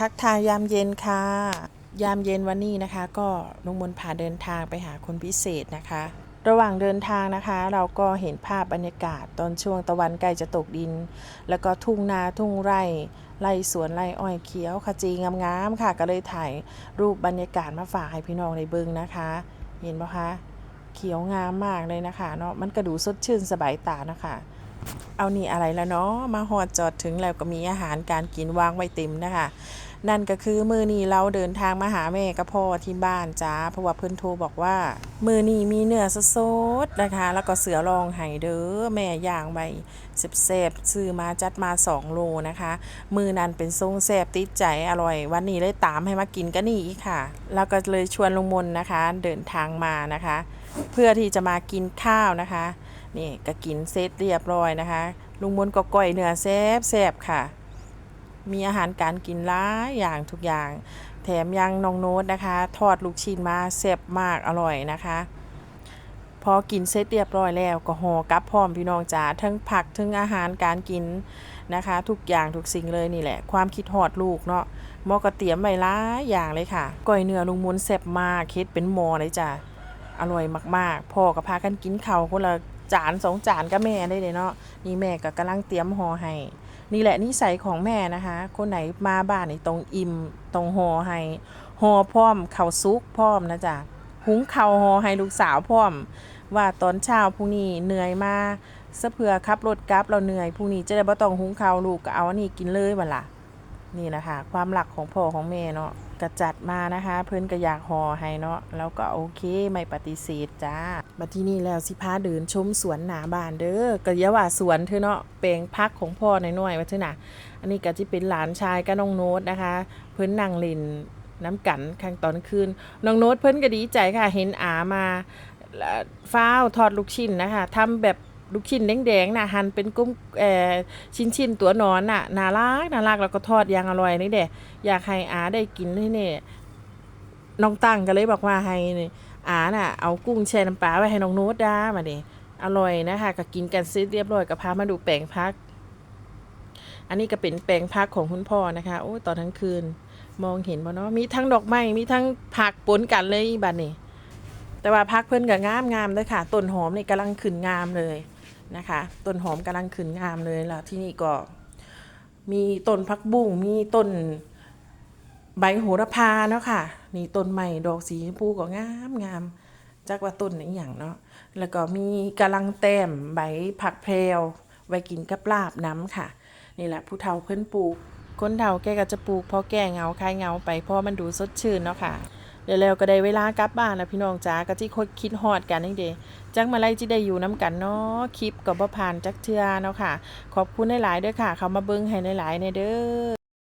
ทักทายยามเย็นค่ะ ยามเย็นวันนี้นะคะ ก็ลุงมนพาเดินทางไปหาคนพิเศษนะคะ ระหว่างเดินทางนะคะ เราก็เห็นภาพบรรยากาศตอนช่วงตะวันใกล้จะตกดิน แล้วก็ทุ่งนาทุ่งไร่ไร่สวนไร่อ้อยเขียวขจีงามๆค่ะ ก็เลยถ่ายรูปบรรยากาศมาฝากให้พี่น้องในเบิงนะคะ เห็นปะคะเขียวงามมากเลยนะคะเนาะมันก็ดูสดชื่นสบายตานะคะ เอานี่อะไรแล้วเนาะมาหอดจอดถึงแล้วก็มีอาหารการกินวางไว้เต็มนะคะ นั่นก็คือมือนี้เราเดินทางมาหาแม่กับพ่อที่บ้านจ้าเพราะว่าเพิ่อนโทรบอกว่า มือนี้มีเนื้อสดๆนะคะ แล้วก็เสือรองไห้เด้อแม่ย่างไว้แซ่บๆซื้อมาจัดมา2โลนะคะ มือนั้นเป็นทรงแซ่บติดใจอร่อย วันนี้เลยตามให้มากินกันนี่ค่ะ แล้วก็เลยชวนลุงมนนะคะ เดินทางมานะคะ เพื่อที่จะมากินข้าวนะคะ นี่ก็กินเซตเรียบร้อยนะคะ ลุงมนก็ก้อยเนื้อแซ่บแซบๆค่ะ มีอาหารการกินหลายอย่างทุกอย่าง แถมยังน้องโน้ตนะคะ ทอดลูกชิ้นมาแซ่บมากอร่อยนะคะพอกินเสร็จเรียบร้อยแล้วก็ห่อกลับพร้อมพี่น้องจ๋าทั้งผักทั้งอาหารการกินนะคะ ทุกอย่างทุกสิ่งเลยนี่แหละ ความคิดหอดลูกเนาะหมอก็เตรียมไว้หลายอย่างเลยค่ะก้อยเนื้อลุงมนแซ่บมากเฮ็ดเป็นหมอเลยจ้ะอร่อยมากๆพ่อก็พากันกินเข้าคนละ จานสองจานก็แม่ได้เลยเนาะนี่แม่ก็กำลังเตรียมห่อให้ นี่แหละนิสัยของแม่นะคะ คนไหนมาบ้านนี่ตรงอิ่มตรงห่อให้ห่อพร้อมข้าวซุกพร้อมนะจ๊ะหุงข้าวห่อให้ลูกสาวพร้อม ว่าตอนเช้าพรุ่งนี้เหนื่อยมาเสเผื่อขับรถกลับเราเหนื่อยพรุ่งนี้จะได้บ่ต้องหุงข้าวลูกก็เอาอันนี้กินเลยบัดล่ะ นี่นะคะ ความหลักของพ่อของแม่เนาะกระจัดมานะคะ เพิ่นก็อยากห่อให้เนาะแล้วก็โอเคไม่ปฏิเสธจ้ามาที่นี่แล้วสิพาเดินชมสวนหนาบานเด้อก็อย่าว่าสวนเธอเนาะแปลงพักของพ่อน้อยๆว่าเถอะนะอันนี้ก็จะเป็นหลานชายกับน้องโน้ตนะคะ เพิ่นนั่งล่นน้ำกันข้างตอนคืนน้องโน้ตเพิ่นก็ดีใจค่ะ เห็นอามาฟ้าวทอดลูกชิ้นนะคะทำแบบ ลูกชิ้นแดงๆนะหั่นเป็นกุ้งเอ่อชิ้นๆตัวนอนน่ะน่ารักน่ารักแล้วก็ทอดอย่างอร่อยนี่เด้อยากให้อาได้กินนี่เนี่ยน้องตั้งก็เลยบอกว่าให้อาน่ะเอากุ้งแช่น้ำปลาไว้ให้น้องโน้ตด้ามาดิอร่อยนะคะก็กินกันเสร็จเรียบร้อยก็พามาดูแปลงพัก อันนี้ก็เป็นแปลงพักของคุณพ่อนะคะโอ้ตอนทั้งคืน มองเห็นบ่เนาะมีทั้งดอกไม้มีทั้งผักปนกันเลยบัดนี้ แต่ว่าพักเพิ่นก็งามงามเลยค่ะต้นหอมนี่กำลังขึ้นงามเลยนะคะต้นหอมกำลังขึ้นงามเลยแล้วที่นี่ก็มีต้นพักบุ้งมีต้นใบโหระพาเนาะค่ะนี่ต้นใหม่ดอกสีชมพูก็งามงามจักว่าต้นไหนอย่างเนาะแล้วก็มีกำลังแต้มใบผักแพรวไว้กินกับลาบน้ำค่ะ นี่แหละผู้เฒ่าเพิ่นปลูกคนเฒ่าแกก็จะปลูกพอแก้เงาคลายเงาไปเพราะมันดูสดชื่นเนาะค่ะ เดี๋ยวแล้วก็ได้เวลากลับบ้านแล้วพี่น้องจ้าก็ที่คดคิดฮอดกันนี่เดจักมาไล่ที่ได้อยู่น้ำกันเนาะคลิปกับ่ผ่านจักเทื่อเนาะค่ะ ขอบคุณหลายๆด้วยค่ะ เขามาเบิ้งให้หลายๆในเด้อ